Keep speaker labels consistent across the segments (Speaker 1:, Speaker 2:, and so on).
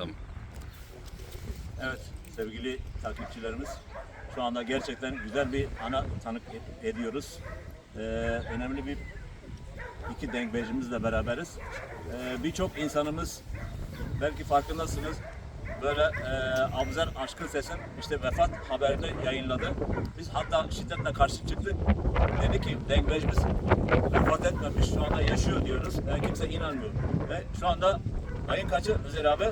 Speaker 1: Tamam.
Speaker 2: Evet sevgili takipçilerimiz şu anda gerçekten güzel bir ana tanık e- ediyoruz. Ee, önemli bir iki dengbejimizle beraberiz. Ee, Birçok insanımız belki farkındasınız böyle e, Abuzer Aşkın Ses'in işte vefat haberini yayınladı. Biz hatta şiddetle karşı çıktık. Dedi ki dengbejimiz vefat etmemiş şu anda yaşıyor diyoruz. E, kimse inanmıyor. Ve şu anda ayın kaçı Özer abi?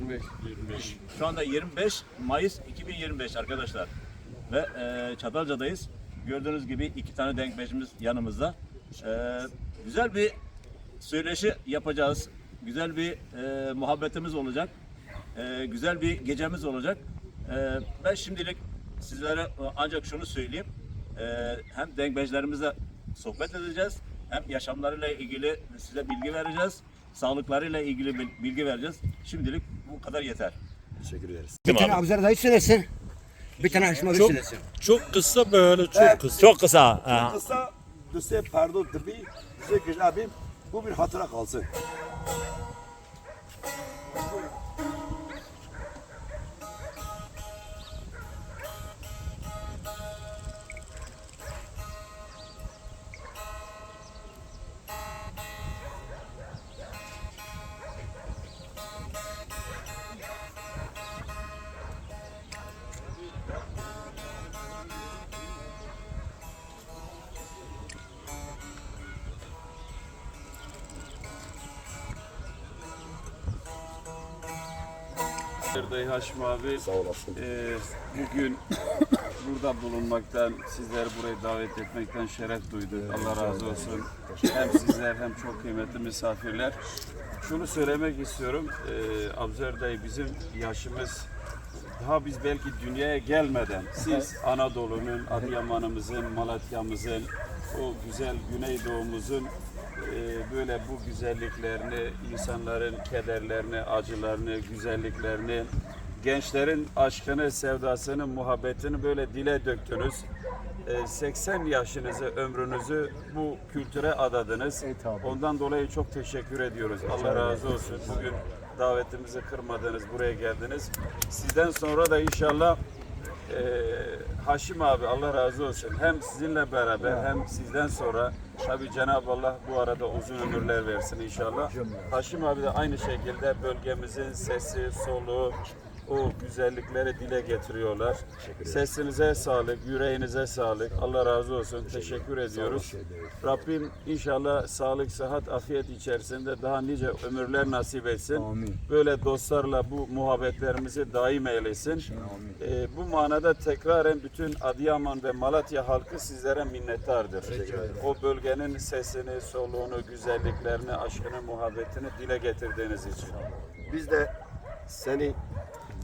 Speaker 1: 25.
Speaker 2: Şu anda 25 Mayıs 2025 arkadaşlar. Ve e, Çatalca'dayız. Gördüğünüz gibi iki tane denkbeşimiz yanımızda. E, güzel bir söyleşi yapacağız. Güzel bir e, muhabbetimiz olacak. E, güzel bir gecemiz olacak. E, ben şimdilik sizlere e, ancak şunu söyleyeyim. E, hem denkbeşlerimizle sohbet edeceğiz. Hem yaşamlarıyla ilgili size bilgi vereceğiz. Sağlıklarıyla ilgili bil- bilgi vereceğiz. Şimdilik bu kadar yeter.
Speaker 3: Teşekkür ederiz.
Speaker 4: Bir tane Abuzer dayı söylesin. Bir tane Haşim abi
Speaker 1: Çok,
Speaker 4: söylesin.
Speaker 1: çok kısa böyle çok kısa.
Speaker 2: Çok kısa.
Speaker 3: Kısa Düse Pardon Düse Güzel abim bu bir hatıra kalsın.
Speaker 5: Dayı Haşim abi
Speaker 3: Sağ olasın.
Speaker 5: e, bugün burada bulunmaktan, sizleri buraya davet etmekten şeref duyduk. Allah razı olsun. Hem sizler hem çok kıymetli misafirler. Şunu söylemek istiyorum. E, Abzer dayı bizim yaşımız daha biz belki dünyaya gelmeden siz Anadolu'nun, Adıyaman'ımızın, Malatya'mızın, o güzel Güneydoğu'muzun böyle bu güzelliklerini, insanların kederlerini, acılarını, güzelliklerini, gençlerin aşkını, sevdasını, muhabbetini böyle dile döktünüz. E, 80 yaşınızı, ömrünüzü bu kültüre adadınız. Ondan dolayı çok teşekkür ediyoruz. Allah razı olsun. Bugün davetimizi kırmadınız, buraya geldiniz. Sizden sonra da inşallah e, Haşim abi Allah razı olsun. Hem sizinle beraber hem sizden sonra tabi Cenab-ı Allah bu arada uzun ömürler versin inşallah. Haşim abi de aynı şekilde bölgemizin sesi, soluğu, o güzellikleri dile getiriyorlar. Sesinize sağlık, yüreğinize sağlık. Allah razı olsun. Teşekkür ediyoruz. Rabbim inşallah sağlık, sıhhat, afiyet içerisinde daha nice ömürler nasip etsin. Böyle dostlarla bu muhabbetlerimizi daim eylesin. Ee, bu manada tekraren bütün Adıyaman ve Malatya halkı sizlere minnettardır. O bölgenin sesini, soluğunu, güzelliklerini, aşkını, muhabbetini dile getirdiğiniz için.
Speaker 3: Biz de seni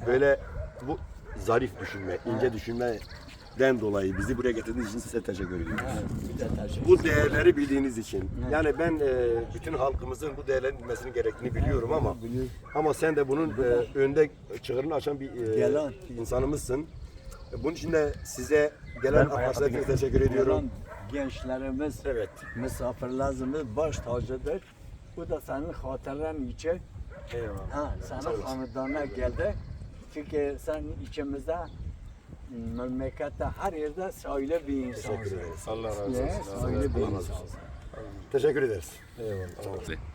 Speaker 3: böyle bu zarif düşünme, ince düşünmeden dolayı bizi buraya getirdiğiniz için size teşekkür ediyoruz. Bu değerleri bildiğiniz için. Yani ben e, bütün halkımızın bu değerlerin bilmesini gerektiğini biliyorum ama ama sen de bunun e, önde çığırını açan bir e, insanımızsın. E, Bunun için de size gelen arkadaşlarına teşekkür ediyorum.
Speaker 6: gençlerimiz,
Speaker 3: Evet.
Speaker 6: misafirlerimiz baş tacıdır. Bu da senin hatıran için.
Speaker 3: Eyvallah.
Speaker 6: Ha, senin hanıdana geldi. Çünkü sen içimizde memlekette her yerde sayılı bir insansın.
Speaker 5: Allah razı olsun.
Speaker 6: Sayılı bir insansın.
Speaker 3: Teşekkür ederiz.
Speaker 1: Eyvallah.